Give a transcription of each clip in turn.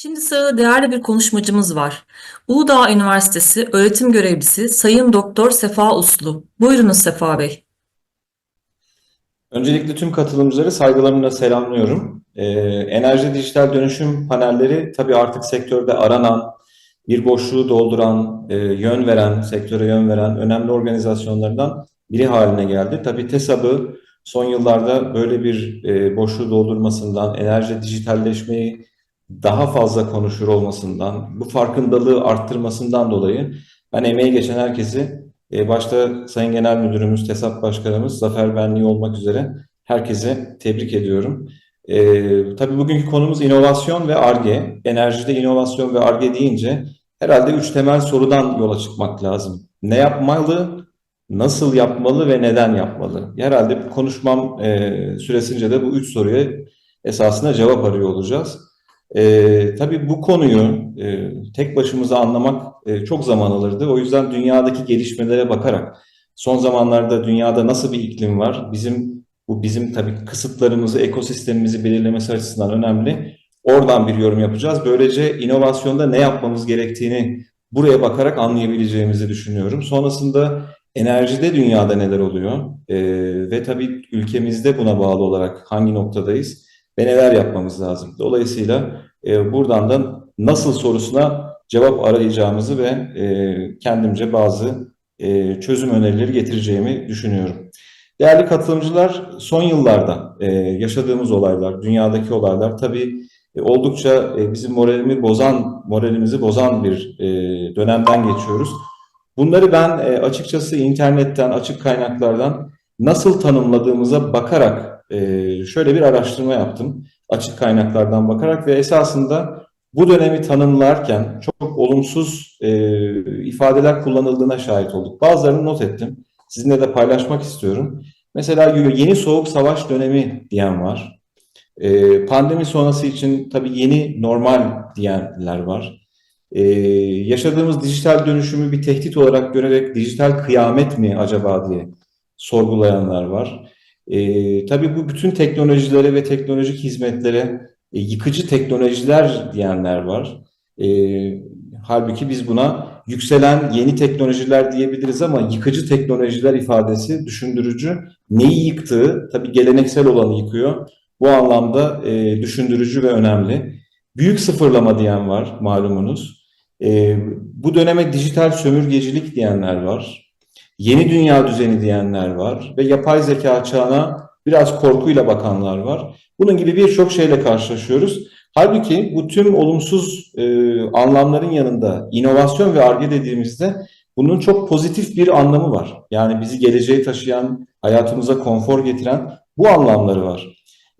Şimdi sırada değerli bir konuşmacımız var. Uludağ Üniversitesi öğretim görevlisi Sayın Doktor Sefa Uslu. Buyurunuz Sefa Bey. Öncelikle tüm katılımcıları saygılarımla selamlıyorum. Ee, enerji dijital dönüşüm panelleri tabii artık sektörde aranan, bir boşluğu dolduran, e, yön veren, sektöre yön veren önemli organizasyonlardan biri haline geldi. Tabii TESAB'ı son yıllarda böyle bir e, boşluğu doldurmasından, enerji dijitalleşmeyi daha fazla konuşur olmasından, bu farkındalığı arttırmasından dolayı ben emeği geçen herkesi e, başta Sayın Genel Müdürümüz, TESAP Başkanımız Zafer Benliği olmak üzere herkese tebrik ediyorum. E, tabii bugünkü konumuz inovasyon ve Ar-Ge. Enerjide inovasyon ve Ar-Ge deyince herhalde üç temel sorudan yola çıkmak lazım. Ne yapmalı, nasıl yapmalı ve neden yapmalı? Herhalde konuşmam e, süresince de bu üç soruya esasında cevap arıyor olacağız. E, tabii bu konuyu e, tek başımıza anlamak e, çok zaman alırdı. O yüzden dünyadaki gelişmelere bakarak son zamanlarda dünyada nasıl bir iklim var? Bizim bu bizim tabii kısıtlarımızı, ekosistemimizi belirlemesi açısından önemli. Oradan bir yorum yapacağız. Böylece inovasyonda ne yapmamız gerektiğini buraya bakarak anlayabileceğimizi düşünüyorum. Sonrasında enerjide dünyada neler oluyor? E, ve tabii ülkemizde buna bağlı olarak hangi noktadayız? Ve neler yapmamız lazım. Dolayısıyla e, buradan da nasıl sorusuna cevap arayacağımızı ve e, kendimce bazı e, çözüm önerileri getireceğimi düşünüyorum. Değerli katılımcılar, son yıllarda e, yaşadığımız olaylar, dünyadaki olaylar tabii e, oldukça e, bizim moralimi bozan, moralimizi bozan bir e, dönemden geçiyoruz. Bunları ben e, açıkçası internetten, açık kaynaklardan nasıl tanımladığımıza bakarak e, şöyle bir araştırma yaptım. Açık kaynaklardan bakarak ve esasında bu dönemi tanımlarken çok olumsuz e, ifadeler kullanıldığına şahit olduk. Bazılarını not ettim. Sizinle de paylaşmak istiyorum. Mesela yeni soğuk savaş dönemi diyen var. E, pandemi sonrası için tabii yeni normal diyenler var. Ee, yaşadığımız dijital dönüşümü bir tehdit olarak görerek dijital kıyamet mi acaba diye sorgulayanlar var. Ee, tabii bu bütün teknolojilere ve teknolojik hizmetlere e, yıkıcı teknolojiler diyenler var. Ee, halbuki biz buna yükselen yeni teknolojiler diyebiliriz ama yıkıcı teknolojiler ifadesi düşündürücü. Neyi yıktığı tabii geleneksel olanı yıkıyor. Bu anlamda e, düşündürücü ve önemli. Büyük sıfırlama diyen var malumunuz. E, bu döneme dijital sömürgecilik diyenler var. Yeni dünya düzeni diyenler var ve yapay zeka çağına biraz korkuyla bakanlar var. Bunun gibi birçok şeyle karşılaşıyoruz. Halbuki bu tüm olumsuz e, anlamların yanında inovasyon ve arge dediğimizde bunun çok pozitif bir anlamı var. Yani bizi geleceğe taşıyan, hayatımıza konfor getiren bu anlamları var.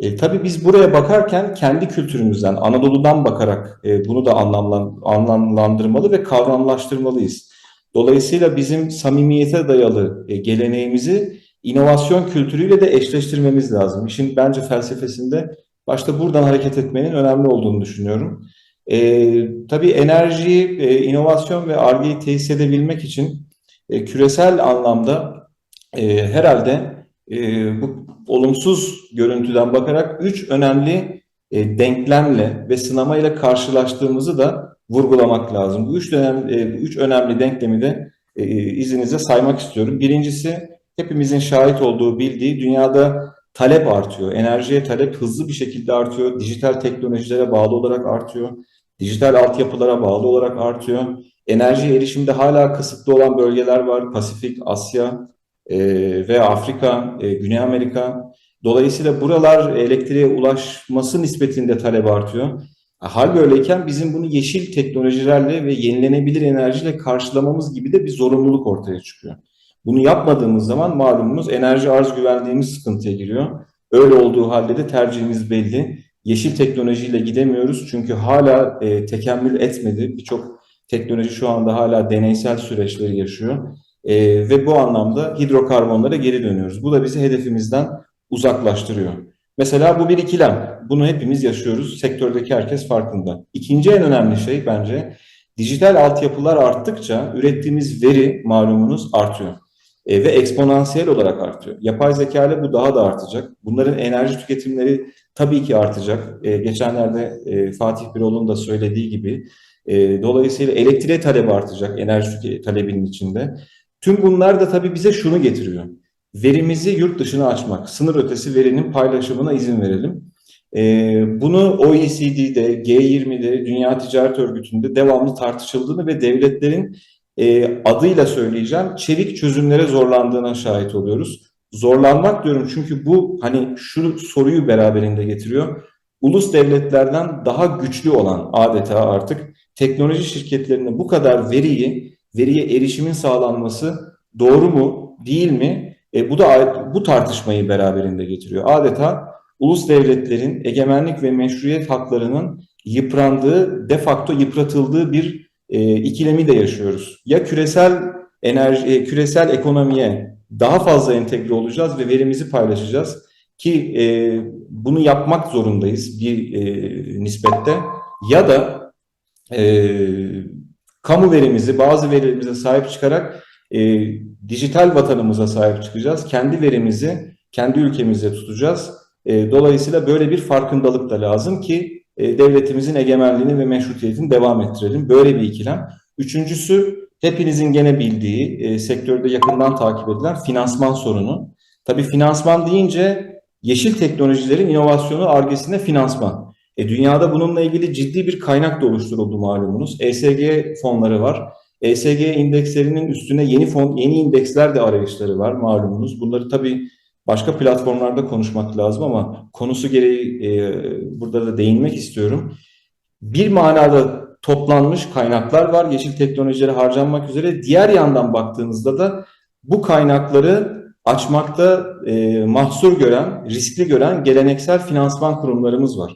E, tabii biz buraya bakarken kendi kültürümüzden, Anadolu'dan bakarak e, bunu da anlamlan, anlamlandırmalı ve kavramlaştırmalıyız. Dolayısıyla bizim samimiyete dayalı e, geleneğimizi inovasyon kültürüyle de eşleştirmemiz lazım. İşin bence felsefesinde başta buradan hareket etmenin önemli olduğunu düşünüyorum. E, tabii enerjiyi, e, inovasyon ve argeyi tesis edebilmek için e, küresel anlamda e, herhalde e, bu olumsuz görüntüden bakarak üç önemli e, denklemle ve sınamayla karşılaştığımızı da vurgulamak lazım. Bu üç, dönem, e, üç önemli denklemi de e, izninizle saymak istiyorum. Birincisi hepimizin şahit olduğu, bildiği dünyada talep artıyor. Enerjiye talep hızlı bir şekilde artıyor. Dijital teknolojilere bağlı olarak artıyor. Dijital altyapılara bağlı olarak artıyor. Enerji erişimde hala kısıtlı olan bölgeler var. Pasifik, Asya e, ve Afrika, e, Güney Amerika. Dolayısıyla buralar elektriğe ulaşması nispetinde talep artıyor. Hal böyleyken bizim bunu yeşil teknolojilerle ve yenilenebilir enerjiyle karşılamamız gibi de bir zorunluluk ortaya çıkıyor. Bunu yapmadığımız zaman malumunuz enerji arz güvenliğimiz sıkıntıya giriyor. Öyle olduğu halde de tercihimiz belli. Yeşil teknolojiyle gidemiyoruz çünkü hala e, tekemmül etmedi. Birçok teknoloji şu anda hala deneysel süreçleri yaşıyor. E, ve bu anlamda hidrokarbonlara geri dönüyoruz. Bu da bizi hedefimizden uzaklaştırıyor. Mesela bu bir ikilem. Bunu hepimiz yaşıyoruz. Sektördeki herkes farkında. İkinci en önemli şey bence dijital altyapılar arttıkça ürettiğimiz veri malumunuz artıyor. E, ve eksponansiyel olarak artıyor. Yapay zeka ile bu daha da artacak. Bunların enerji tüketimleri tabii ki artacak. E, geçenlerde e, Fatih Birol'un da söylediği gibi e, dolayısıyla elektriğe talep artacak enerji talebinin içinde. Tüm bunlar da tabii bize şunu getiriyor. Verimizi yurt dışına açmak, sınır ötesi verinin paylaşımına izin verelim. Ee, bunu OECD'de, G20'de, Dünya Ticaret Örgütü'nde devamlı tartışıldığını ve devletlerin e, adıyla söyleyeceğim çevik çözümlere zorlandığına şahit oluyoruz. Zorlanmak diyorum çünkü bu hani şu soruyu beraberinde getiriyor. Ulus devletlerden daha güçlü olan adeta artık teknoloji şirketlerine bu kadar veriyi, veriye erişimin sağlanması doğru mu, değil mi? E, bu da bu tartışmayı beraberinde getiriyor. Adeta ulus devletlerin egemenlik ve meşruiyet haklarının yıprandığı, de facto yıpratıldığı bir e, ikilemi de yaşıyoruz. Ya küresel enerji, e, küresel ekonomiye daha fazla entegre olacağız ve verimizi paylaşacağız ki e, bunu yapmak zorundayız bir e, nispette ya da e, kamu verimizi, bazı verilerimize sahip çıkarak e, dijital vatanımıza sahip çıkacağız. Kendi verimizi kendi ülkemizde tutacağız. E, dolayısıyla böyle bir farkındalık da lazım ki e, devletimizin egemenliğini ve meşrutiyetini devam ettirelim. Böyle bir ikilem. Üçüncüsü hepinizin gene bildiği, e, sektörde yakından takip edilen finansman sorunu. Tabii finansman deyince yeşil teknolojilerin inovasyonu argesinde finansman. E, dünyada bununla ilgili ciddi bir kaynak da oluşturuldu malumunuz. ESG fonları var. ESG indekslerinin üstüne yeni fon, yeni indeksler de arayışları var malumunuz. Bunları tabii başka platformlarda konuşmak lazım ama konusu gereği e, burada da değinmek istiyorum. Bir manada toplanmış kaynaklar var yeşil teknolojilere harcanmak üzere. Diğer yandan baktığınızda da bu kaynakları açmakta e, mahsur gören, riskli gören geleneksel finansman kurumlarımız var.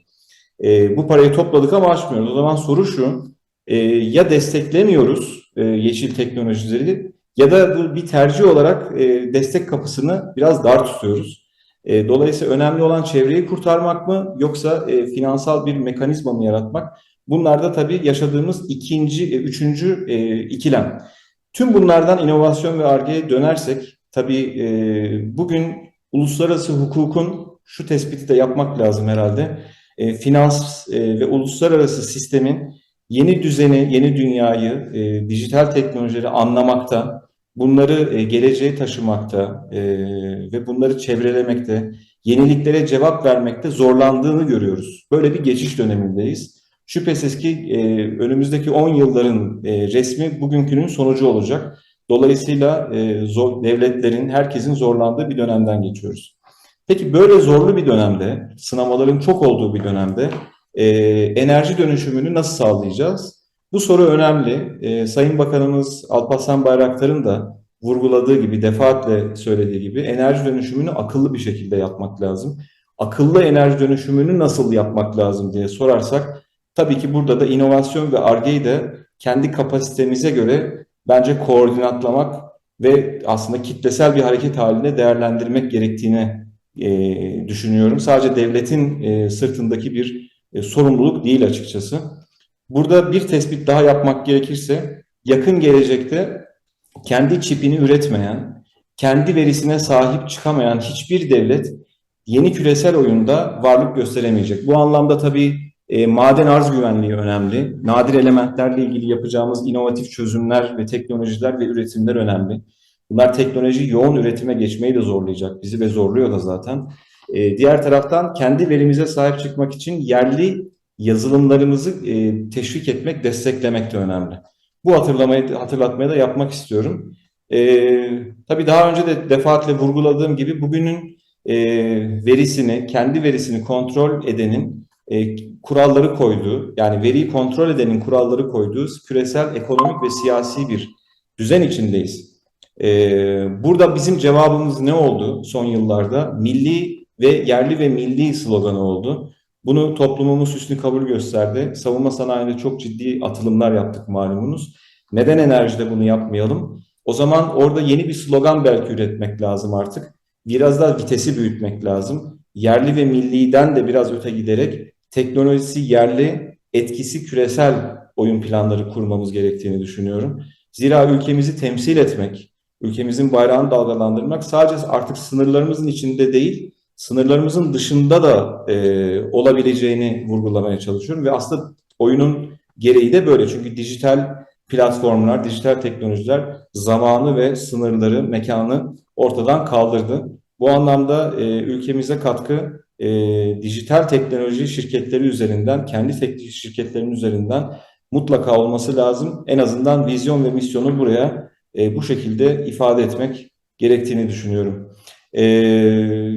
E, bu parayı topladık ama açmıyoruz. O zaman soru şu, e, ya desteklemiyoruz e, yeşil teknolojileri ya da bu bir tercih olarak e, destek kapısını biraz dar tutuyoruz. E, dolayısıyla önemli olan çevreyi kurtarmak mı yoksa e, finansal bir mekanizma mı yaratmak? Bunlar da tabii yaşadığımız ikinci, üçüncü e, ikilem. Tüm bunlardan inovasyon ve argeye dönersek tabii bugün uluslararası hukukun şu tespiti de yapmak lazım herhalde. Finans ve uluslararası sistemin yeni düzeni, yeni dünyayı, e, dijital teknolojileri anlamakta, bunları e, geleceğe taşımakta e, ve bunları çevrelemekte, yeniliklere cevap vermekte zorlandığını görüyoruz. Böyle bir geçiş dönemindeyiz. Şüphesiz ki e, önümüzdeki 10 yılların e, resmi bugünkünün sonucu olacak. Dolayısıyla e, zor, devletlerin, herkesin zorlandığı bir dönemden geçiyoruz. Peki böyle zorlu bir dönemde, sınamaların çok olduğu bir dönemde e, enerji dönüşümünü nasıl sağlayacağız? Bu soru önemli. E, Sayın Bakanımız Alparslan Bayraktar'ın da vurguladığı gibi, defaatle söylediği gibi enerji dönüşümünü akıllı bir şekilde yapmak lazım. Akıllı enerji dönüşümünü nasıl yapmak lazım diye sorarsak, tabii ki burada da inovasyon ve argeyi de kendi kapasitemize göre bence koordinatlamak ve aslında kitlesel bir hareket haline değerlendirmek gerektiğini e, düşünüyorum. Sadece devletin e, sırtındaki bir e, sorumluluk değil açıkçası. Burada bir tespit daha yapmak gerekirse yakın gelecekte kendi çipini üretmeyen, kendi verisine sahip çıkamayan hiçbir devlet yeni küresel oyunda varlık gösteremeyecek. Bu anlamda tabii e, maden arz güvenliği önemli. Nadir elementlerle ilgili yapacağımız inovatif çözümler ve teknolojiler ve üretimler önemli. Bunlar teknoloji yoğun üretime geçmeyi de zorlayacak bizi ve zorluyor da zaten. E, diğer taraftan kendi verimize sahip çıkmak için yerli yazılımlarımızı e, teşvik etmek, desteklemek de önemli. Bu hatırlamayı hatırlatmayı da yapmak istiyorum. E, tabii daha önce de defaatle vurguladığım gibi bugünün e, verisini, kendi verisini kontrol edenin e, kuralları koyduğu, yani veriyi kontrol edenin kuralları koyduğu küresel, ekonomik ve siyasi bir düzen içindeyiz. E, burada bizim cevabımız ne oldu son yıllarda? Milli ve yerli ve milli sloganı oldu. Bunu toplumumuz üstün kabul gösterdi. Savunma sanayinde çok ciddi atılımlar yaptık malumunuz. Neden enerjide bunu yapmayalım? O zaman orada yeni bir slogan belki üretmek lazım artık. Biraz daha vitesi büyütmek lazım. Yerli ve milliden de biraz öte giderek teknolojisi yerli, etkisi küresel oyun planları kurmamız gerektiğini düşünüyorum. Zira ülkemizi temsil etmek, ülkemizin bayrağını dalgalandırmak sadece artık sınırlarımızın içinde değil, sınırlarımızın dışında da e, olabileceğini vurgulamaya çalışıyorum ve aslında oyunun gereği de böyle çünkü dijital platformlar, dijital teknolojiler zamanı ve sınırları, mekanı ortadan kaldırdı. Bu anlamda e, ülkemize katkı e, dijital teknoloji şirketleri üzerinden, kendi teknoloji şirketlerinin üzerinden mutlaka olması lazım. En azından vizyon ve misyonu buraya e, bu şekilde ifade etmek gerektiğini düşünüyorum. E,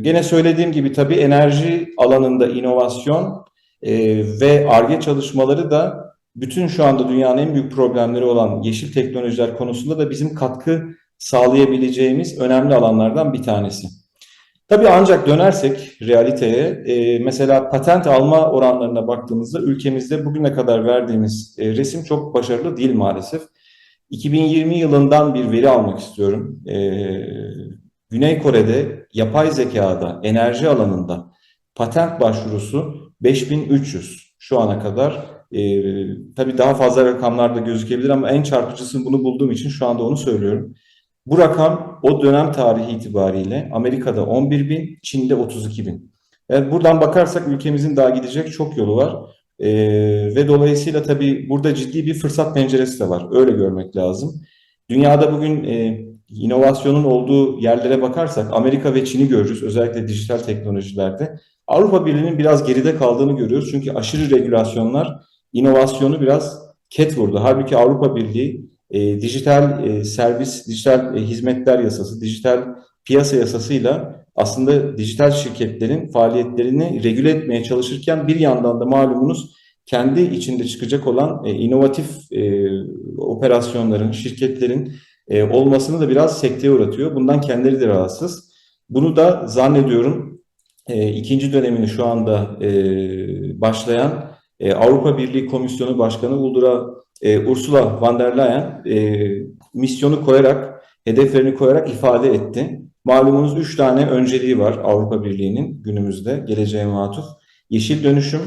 gene söylediğim gibi tabii enerji alanında inovasyon e, ve ARGE çalışmaları da bütün şu anda dünyanın en büyük problemleri olan yeşil teknolojiler konusunda da bizim katkı sağlayabileceğimiz önemli alanlardan bir tanesi. Tabii ancak dönersek realiteye, e, mesela patent alma oranlarına baktığımızda ülkemizde bugüne kadar verdiğimiz e, resim çok başarılı değil maalesef. 2020 yılından bir veri almak istiyorum. E, Güney Kore'de yapay zekada, enerji alanında patent başvurusu 5300 şu ana kadar. E, tabii daha fazla rakamlar da gözükebilir ama en çarpıcısını bunu bulduğum için şu anda onu söylüyorum. Bu rakam o dönem tarihi itibariyle Amerika'da 11 bin, Çin'de 32 bin. Yani buradan bakarsak ülkemizin daha gidecek çok yolu var. Ee, ve dolayısıyla tabii burada ciddi bir fırsat penceresi de var. Öyle görmek lazım. Dünyada bugün e, inovasyonun olduğu yerlere bakarsak Amerika ve Çin'i görürüz. Özellikle dijital teknolojilerde. Avrupa Birliği'nin biraz geride kaldığını görüyoruz. Çünkü aşırı regülasyonlar inovasyonu biraz ket vurdu. Halbuki Avrupa Birliği e, dijital e, servis, dijital e, hizmetler yasası, dijital piyasa yasasıyla aslında dijital şirketlerin faaliyetlerini regüle etmeye çalışırken bir yandan da malumunuz kendi içinde çıkacak olan e, inovatif e, operasyonların, şirketlerin e, olmasını da biraz sekteye uğratıyor. Bundan kendileri de rahatsız. Bunu da zannediyorum e, ikinci dönemini şu anda e, başlayan e, Avrupa Birliği Komisyonu Başkanı Uldura e, Ursula von der Leyen e, misyonu koyarak, hedeflerini koyarak ifade etti. Malumunuz üç tane önceliği var Avrupa Birliği'nin günümüzde geleceğe matuf. Yeşil dönüşüm,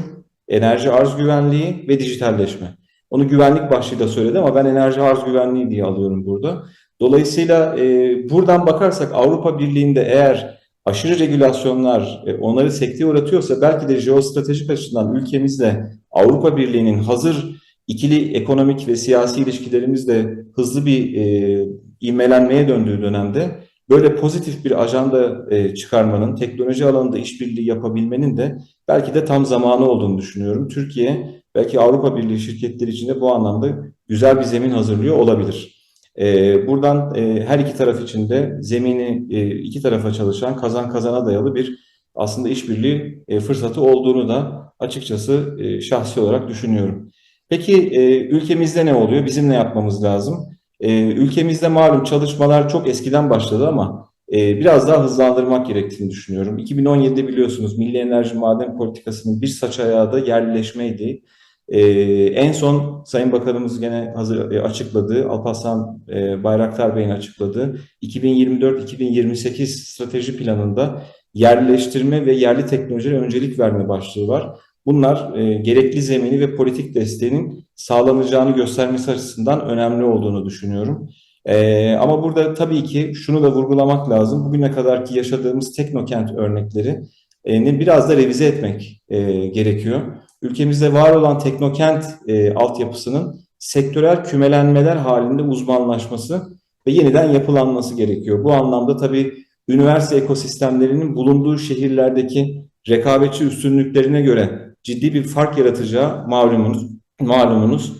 enerji arz güvenliği ve dijitalleşme. Onu güvenlik başlığıyla söyledi ama ben enerji arz güvenliği diye alıyorum burada. Dolayısıyla e, buradan bakarsak Avrupa Birliği'nde eğer aşırı regülasyonlar e, onları sekteye uğratıyorsa belki de jeostratejik açıdan ülkemizle Avrupa Birliği'nin hazır ikili ekonomik ve siyasi ilişkilerimiz de hızlı bir e, ivmelenmeye döndüğü dönemde böyle pozitif bir ajanda e, çıkarmanın, teknoloji alanında işbirliği yapabilmenin de belki de tam zamanı olduğunu düşünüyorum. Türkiye belki Avrupa Birliği şirketleri için de bu anlamda güzel bir zemin hazırlıyor olabilir. E, buradan e, her iki taraf için de zemini e, iki tarafa çalışan kazan kazana dayalı bir aslında işbirliği e, fırsatı olduğunu da açıkçası şahsi olarak düşünüyorum. Peki ülkemizde ne oluyor? Bizim ne yapmamız lazım? Ülkemizde malum çalışmalar çok eskiden başladı ama biraz daha hızlandırmak gerektiğini düşünüyorum. 2017'de biliyorsunuz Milli Enerji Maden Politikası'nın bir saç ayağı da yerleşmeydi. E, en son Sayın Bakanımız gene hazır e, açıkladığı, Alparslan e, Bayraktar Bey'in açıkladığı 2024-2028 strateji planında yerleştirme ve yerli teknolojilere öncelik verme başlığı var. Bunlar e, gerekli zemini ve politik desteğinin sağlanacağını göstermesi açısından önemli olduğunu düşünüyorum. E, ama burada tabii ki şunu da vurgulamak lazım. Bugüne kadarki yaşadığımız teknokent örnekleri e, biraz da revize etmek e, gerekiyor. Ülkemizde var olan teknokent e, altyapısının sektörel kümelenmeler halinde uzmanlaşması ve yeniden yapılanması gerekiyor. Bu anlamda tabii üniversite ekosistemlerinin bulunduğu şehirlerdeki rekabetçi üstünlüklerine göre ciddi bir fark yaratacağı malumunuz. malumunuz.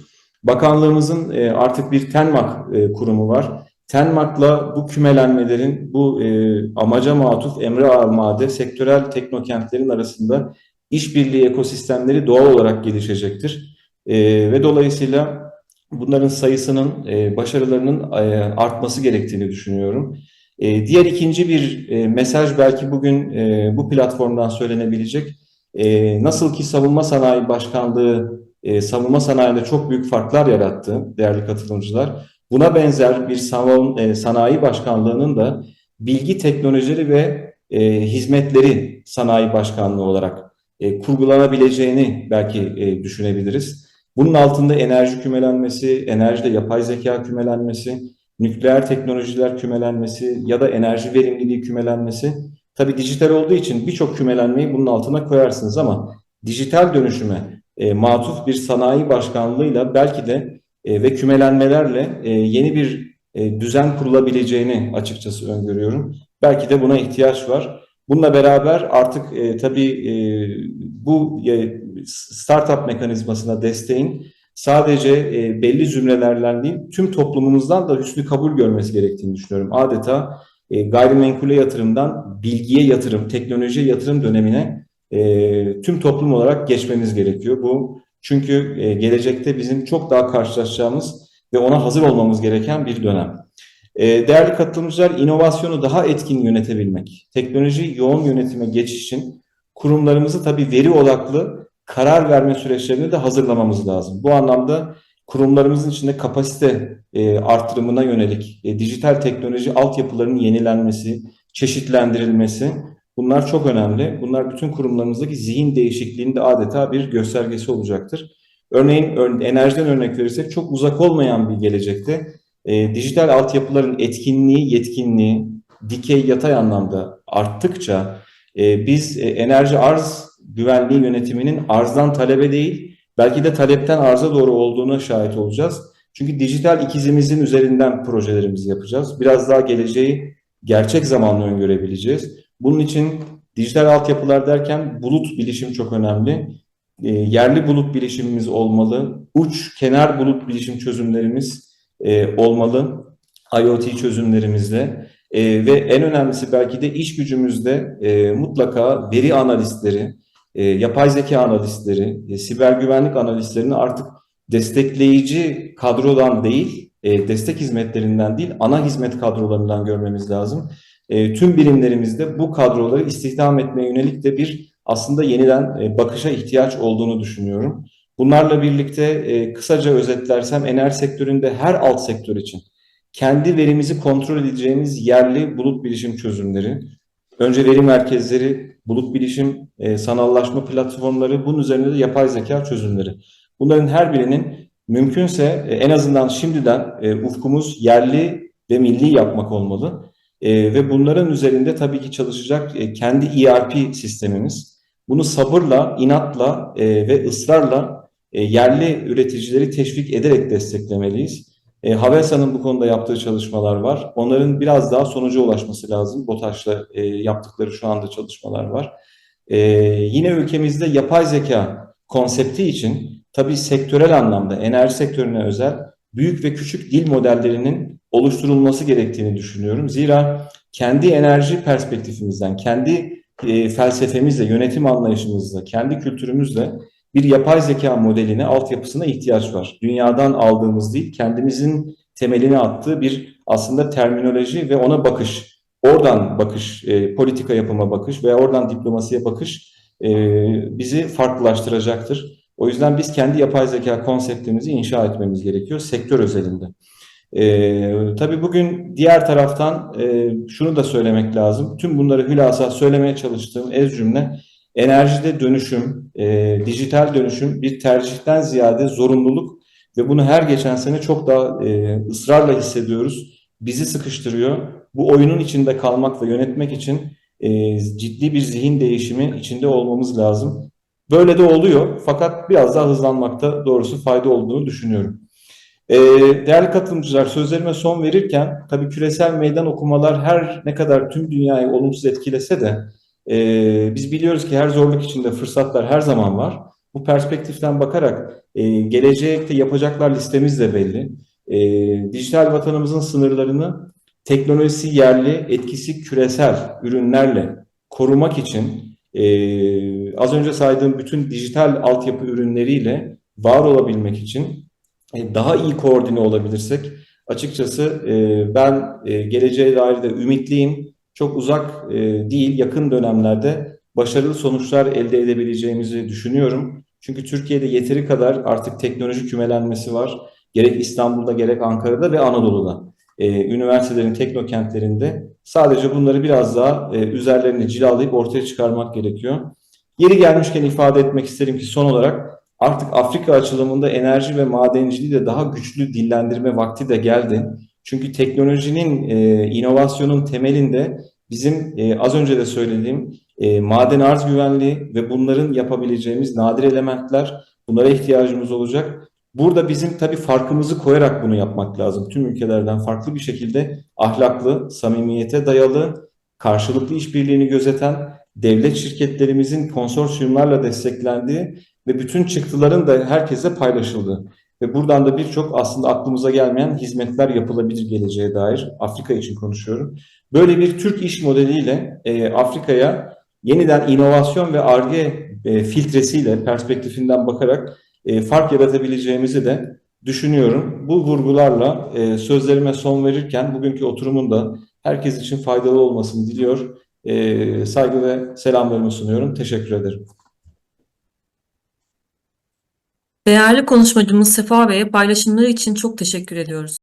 Bakanlığımızın e, artık bir TENMAK e, kurumu var. TENMAK'la bu kümelenmelerin, bu e, amaca matuf emre almade sektörel teknokentlerin arasında işbirliği ekosistemleri doğal olarak gelişecektir. Ve dolayısıyla bunların sayısının, başarılarının artması gerektiğini düşünüyorum. Diğer ikinci bir mesaj belki bugün bu platformdan söylenebilecek e, nasıl ki savunma sanayi başkanlığı e, savunma sanayinde çok büyük farklar yarattı değerli katılımcılar. Buna benzer bir savun, e, sanayi başkanlığının da bilgi teknolojileri ve e, hizmetleri sanayi başkanlığı olarak e, kurgulanabileceğini belki e, düşünebiliriz. Bunun altında enerji kümelenmesi, enerjide yapay zeka kümelenmesi, nükleer teknolojiler kümelenmesi ya da enerji verimliliği kümelenmesi Tabii dijital olduğu için birçok kümelenmeyi bunun altına koyarsınız ama dijital dönüşüme e, matuf bir sanayi başkanlığıyla belki de e, ve kümelenmelerle e, yeni bir e, düzen kurulabileceğini açıkçası öngörüyorum. Belki de buna ihtiyaç var. Bununla beraber artık e, tabii e, bu e, startup mekanizmasına desteğin sadece e, belli zümrelerden değil tüm toplumumuzdan da hüsnü kabul görmesi gerektiğini düşünüyorum. Adeta e, gayrimenkule yatırımdan bilgiye yatırım, teknolojiye yatırım dönemine e, tüm toplum olarak geçmemiz gerekiyor. Bu çünkü e, gelecekte bizim çok daha karşılaşacağımız ve ona hazır olmamız gereken bir dönem. E, değerli katılımcılar, inovasyonu daha etkin yönetebilmek, teknoloji yoğun yönetime geçiş için kurumlarımızı tabii veri odaklı karar verme süreçlerini de hazırlamamız lazım. Bu anlamda kurumlarımızın içinde kapasite e, artırımına yönelik e, dijital teknoloji altyapılarının yenilenmesi, çeşitlendirilmesi bunlar çok önemli. Bunlar bütün kurumlarımızdaki zihin değişikliğinde adeta bir göstergesi olacaktır. Örneğin ör, enerjiden örnek verirsek çok uzak olmayan bir gelecekte e, dijital altyapıların etkinliği, yetkinliği, dikey yatay anlamda arttıkça e, biz e, enerji arz güvenliği yönetiminin arzdan talebe değil, belki de talepten arza doğru olduğuna şahit olacağız. Çünkü dijital ikizimizin üzerinden projelerimizi yapacağız. Biraz daha geleceği gerçek zamanlı öngörebileceğiz. Bunun için dijital altyapılar derken bulut bilişim çok önemli. E, yerli bulut bilişimimiz olmalı. Uç, kenar bulut bilişim çözümlerimiz e, olmalı. IoT çözümlerimizle. E, ve en önemlisi belki de iş gücümüzde e, mutlaka veri analistleri, e, yapay zeka analistleri, e, siber güvenlik analistlerini artık destekleyici kadrodan değil, e, destek hizmetlerinden değil, ana hizmet kadrolarından görmemiz lazım. E, tüm birimlerimizde bu kadroları istihdam etmeye yönelik de bir aslında yeniden e, bakışa ihtiyaç olduğunu düşünüyorum. Bunlarla birlikte e, kısaca özetlersem enerji sektöründe her alt sektör için kendi verimizi kontrol edeceğimiz yerli bulut bilişim çözümleri, önce veri merkezleri, bulut bilişim, e, sanallaşma platformları, bunun üzerinde de yapay zeka çözümleri. Bunların her birinin mümkünse e, en azından şimdiden e, ufkumuz yerli ve milli yapmak olmalı. E, ve bunların üzerinde tabii ki çalışacak e, kendi ERP sistemimiz. Bunu sabırla, inatla e, ve ısrarla e, yerli üreticileri teşvik ederek desteklemeliyiz. E, Havelsan'ın bu konuda yaptığı çalışmalar var. Onların biraz daha sonuca ulaşması lazım. BOTAŞ'la e, yaptıkları şu anda çalışmalar var. E, yine ülkemizde yapay zeka konsepti için tabii sektörel anlamda enerji sektörüne özel büyük ve küçük dil modellerinin oluşturulması gerektiğini düşünüyorum. Zira kendi enerji perspektifimizden, kendi e, felsefemizle, yönetim anlayışımızla, kendi kültürümüzle bir yapay zeka modeline, altyapısına ihtiyaç var. Dünyadan aldığımız değil, kendimizin temelini attığı bir aslında terminoloji ve ona bakış. Oradan bakış, e, politika yapıma bakış veya oradan diplomasiye bakış e, bizi farklılaştıracaktır. O yüzden biz kendi yapay zeka konseptimizi inşa etmemiz gerekiyor sektör özelinde. E, tabii bugün diğer taraftan e, şunu da söylemek lazım. Tüm bunları hülasa söylemeye çalıştığım ez cümle enerjide dönüşüm, e, dijital dönüşüm bir tercihten ziyade zorunluluk ve bunu her geçen sene çok daha e, ısrarla hissediyoruz. Bizi sıkıştırıyor. Bu oyunun içinde kalmak ve yönetmek için e, ciddi bir zihin değişimi içinde olmamız lazım. Böyle de oluyor fakat biraz daha hızlanmakta doğrusu fayda olduğunu düşünüyorum. E, değerli katılımcılar sözlerime son verirken tabii küresel meydan okumalar her ne kadar tüm dünyayı olumsuz etkilese de e, biz biliyoruz ki her zorluk içinde fırsatlar her zaman var. Bu perspektiften bakarak e, gelecekte yapacaklar listemiz de belli. E, dijital vatanımızın sınırlarını teknolojisi yerli, etkisi küresel ürünlerle korumak için e, az önce saydığım bütün dijital altyapı ürünleriyle var olabilmek için e, daha iyi koordine olabilirsek açıkçası e, ben e, geleceğe dair de ümitliyim. Çok uzak değil, yakın dönemlerde başarılı sonuçlar elde edebileceğimizi düşünüyorum. Çünkü Türkiye'de yeteri kadar artık teknoloji kümelenmesi var. Gerek İstanbul'da gerek Ankara'da ve Anadolu'da. Üniversitelerin teknokentlerinde sadece bunları biraz daha üzerlerine cilalayıp ortaya çıkarmak gerekiyor. Yeri gelmişken ifade etmek isterim ki son olarak artık Afrika açılımında enerji ve madenciliği de daha güçlü dillendirme vakti de geldi. Çünkü teknolojinin, e, inovasyonun temelinde bizim e, az önce de söylediğim e, maden arz güvenliği ve bunların yapabileceğimiz nadir elementler, bunlara ihtiyacımız olacak. Burada bizim tabii farkımızı koyarak bunu yapmak lazım. Tüm ülkelerden farklı bir şekilde ahlaklı, samimiyete dayalı, karşılıklı işbirliğini gözeten, devlet şirketlerimizin konsorsiyumlarla desteklendiği ve bütün çıktıların da herkese paylaşıldığı. Ve buradan da birçok aslında aklımıza gelmeyen hizmetler yapılabilir geleceğe dair. Afrika için konuşuyorum. Böyle bir Türk iş modeliyle e, Afrika'ya yeniden inovasyon ve Ar-Ge e, filtresiyle, perspektifinden bakarak e, fark yaratabileceğimizi de düşünüyorum. Bu vurgularla e, sözlerime son verirken bugünkü oturumun da herkes için faydalı olmasını diliyor. E, saygı ve selamlarımı sunuyorum. Teşekkür ederim. Değerli konuşmacımız Sefa Bey'e paylaşımları için çok teşekkür ediyoruz.